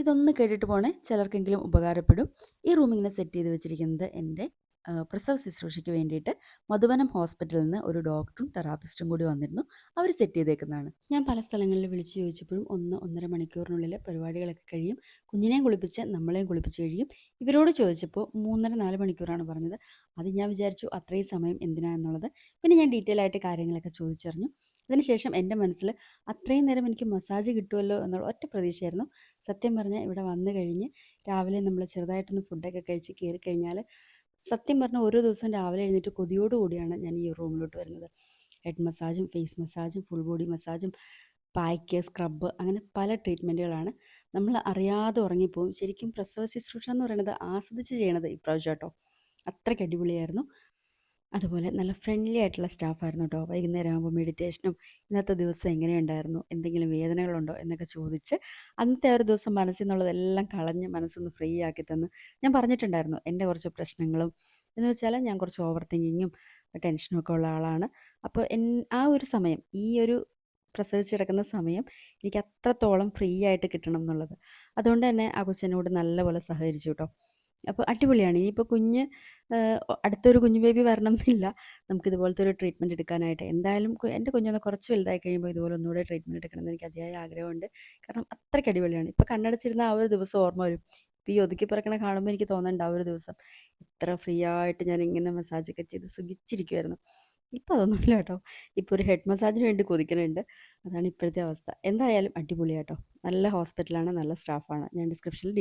ഇതൊന്ന് കേട്ടിട്ട് പോണേ. ചിലർക്കെങ്കിലും ഉപകാരപ്പെടും. ഈ റൂം ഇങ്ങനെ സെറ്റ് ചെയ്ത് വെച്ചിരിക്കുന്നത് എന്റെ പ്രസവ ശുശ്രൂഷയ്ക്ക് വേണ്ടിയിട്ട് മധുവനം ഹോസ്പിറ്റലിൽ നിന്ന് ഒരു ഡോക്ടറും തെറാപ്പിസ്റ്റും കൂടി വന്നിരുന്നു. അവർ സെറ്റ് ചെയ്തേക്കുന്നതാണ്. ഞാൻ പല സ്ഥലങ്ങളിൽ വിളിച്ചു ചോദിച്ചപ്പോഴും ഒന്ന് ഒന്നര മണിക്കൂറിനുള്ളിൽ പരിപാടികളൊക്കെ കഴിയും. കുഞ്ഞിനെയും കുളിപ്പിച്ച് നമ്മളെയും കുളിപ്പിച്ച് കഴിയും. ഇവരോട് ചോദിച്ചപ്പോൾ മൂന്നര നാല് മണിക്കൂറാണ് പറഞ്ഞത്. അത് ഞാൻ വിചാരിച്ചു അത്രയും സമയം എന്തിനാ എന്നുള്ളത്. പിന്നെ ഞാൻ ഡീറ്റെയിൽ ആയിട്ട് കാര്യങ്ങളൊക്കെ ചോദിച്ചറിഞ്ഞു. അതിനുശേഷം എന്റെ മനസ്സിൽ അത്രയും നേരം എനിക്ക് മസാജ് കിട്ടുമല്ലോ എന്നുള്ള ഒറ്റ പ്രതീക്ഷയായിരുന്നു. സത്യം പറഞ്ഞാൽ ഇവിടെ വന്നു കഴിഞ്ഞ് രാവിലെ നമ്മൾ ചെറുതായിട്ടൊന്ന് ഫുഡൊക്കെ കഴിച്ച് കയറി കഴിഞ്ഞാൽ സത്യം പറഞ്ഞാൽ ഓരോ ദിവസവും രാവിലെ എഴുന്നേറ്റ് കൊതിയോടുകൂടിയാണ് ഞാൻ ഈ റൂമിലോട്ട് വരുന്നത്. ഹെഡ് മസാജും ഫേസ് മസാജും ഫുൾ ബോഡി മസാജും പായ്ക്ക് സ്ക്രബ്ബ് അങ്ങനെ പല ട്രീറ്റ്മെന്റുകളാണ് നമ്മൾ അറിയാതെ ഉറങ്ങിപ്പോവും. ശരിക്കും പ്രസവ ശുശ്രൂഷ എന്ന് പറയുന്നത് ആസ്വദിച്ച് ചെയ്യണത് ഇപ്രാവശ്യം കേട്ടോ. അത്രയ്ക്ക് അടിപൊളിയായിരുന്നു. അതുപോലെ നല്ല ഫ്രണ്ട്ലി ആയിട്ടുള്ള സ്റ്റാഫായിരുന്നു കേട്ടോ വൈകുന്നേരം ആകുമ്പോൾ മെഡിറ്റേഷനും ഇന്നത്തെ ദിവസം എങ്ങനെയുണ്ടായിരുന്നു എന്തെങ്കിലും വേദനകളുണ്ടോ? എന്നൊക്കെ ചോദിച്ച് അന്നത്തെ ഒരു ദിവസം മനസ്സിൽ നിന്നുള്ളതെല്ലാം കളഞ്ഞ് മനസ്സൊന്ന് ഫ്രീ ആക്കി തന്ന് ഞാൻ പറഞ്ഞിട്ടുണ്ടായിരുന്നു എന്റെ കുറച്ച് പ്രശ്നങ്ങളും എന്ന് വെച്ചാൽ ഞാൻ കുറച്ച് ഓവർ തിങ്കിങ്ങും ടെൻഷനും ഒക്കെ ഉള്ള ആളാണ്. അപ്പോൾ എൻ ആ ഒരു സമയം ഈ ഒരു പ്രസവിച്ച് കിടക്കുന്ന സമയം എനിക്ക് അത്രത്തോളം ഫ്രീ ആയിട്ട് കിട്ടണം എന്നുള്ളത്. അതുകൊണ്ട് തന്നെ ആ കൊച്ചിനോട് നല്ലപോലെ സഹകരിച്ചു കേട്ടോ അപ്പോൾ അടിപൊളിയാണ്. ഇനിയിപ്പോൾ കുഞ്ഞ് അടുത്തൊരു കുഞ്ഞു ബേബി വരണം എന്നില്ല നമുക്ക് ഇതുപോലത്തെ ഒരു ട്രീറ്റ്മെന്റ് എടുക്കാനായിട്ട്. എന്തായാലും എന്റെ കുഞ്ഞൊന്ന് കുറച്ച് വലുതായി കഴിയുമ്പോൾ ഇതുപോലെ ഒന്നുകൂടെ ട്രീറ്റ്മെന്റ് എടുക്കണം എന്ന് എനിക്ക് അതിയായ ആഗ്രഹമുണ്ട്. കാരണം അത്രയ്ക്ക് അടിപൊളിയാണ്. ഇപ്പോൾ കണ്ണടച്ചിരുന്ന ആ ഒരു ദിവസം ഓർമ്മ വരും. ഇപ്പോൾ ഈ ഒതുക്കി പറക്കണ കാണുമ്പോൾ എനിക്ക് തോന്നുന്നുണ്ട് ആ ഒരു ദിവസം. ഇത്ര ഫ്രീ ആയിട്ട് ഞാൻ ഇങ്ങനെ മസാജൊക്കെ ചെയ്ത് സുഖിച്ചിരിക്കുമായിരുന്നു ഇപ്പോൾ അതൊന്നുമില്ല കേട്ടോ. ഇപ്പോൾ ഒരു ഹെഡ് മസാജിന് വേണ്ടി കൊതിക്കുന്നുണ്ട് അതാണ് ഇപ്പോഴത്തെ അവസ്ഥ. എന്തായാലും അടിപൊളിയാട്ടോ. നല്ല ഹോസ്പിറ്റലാണ് നല്ല സ്റ്റാഫാണ് ഞാൻ ഡിസ്ക്രിപ്ഷനിൽ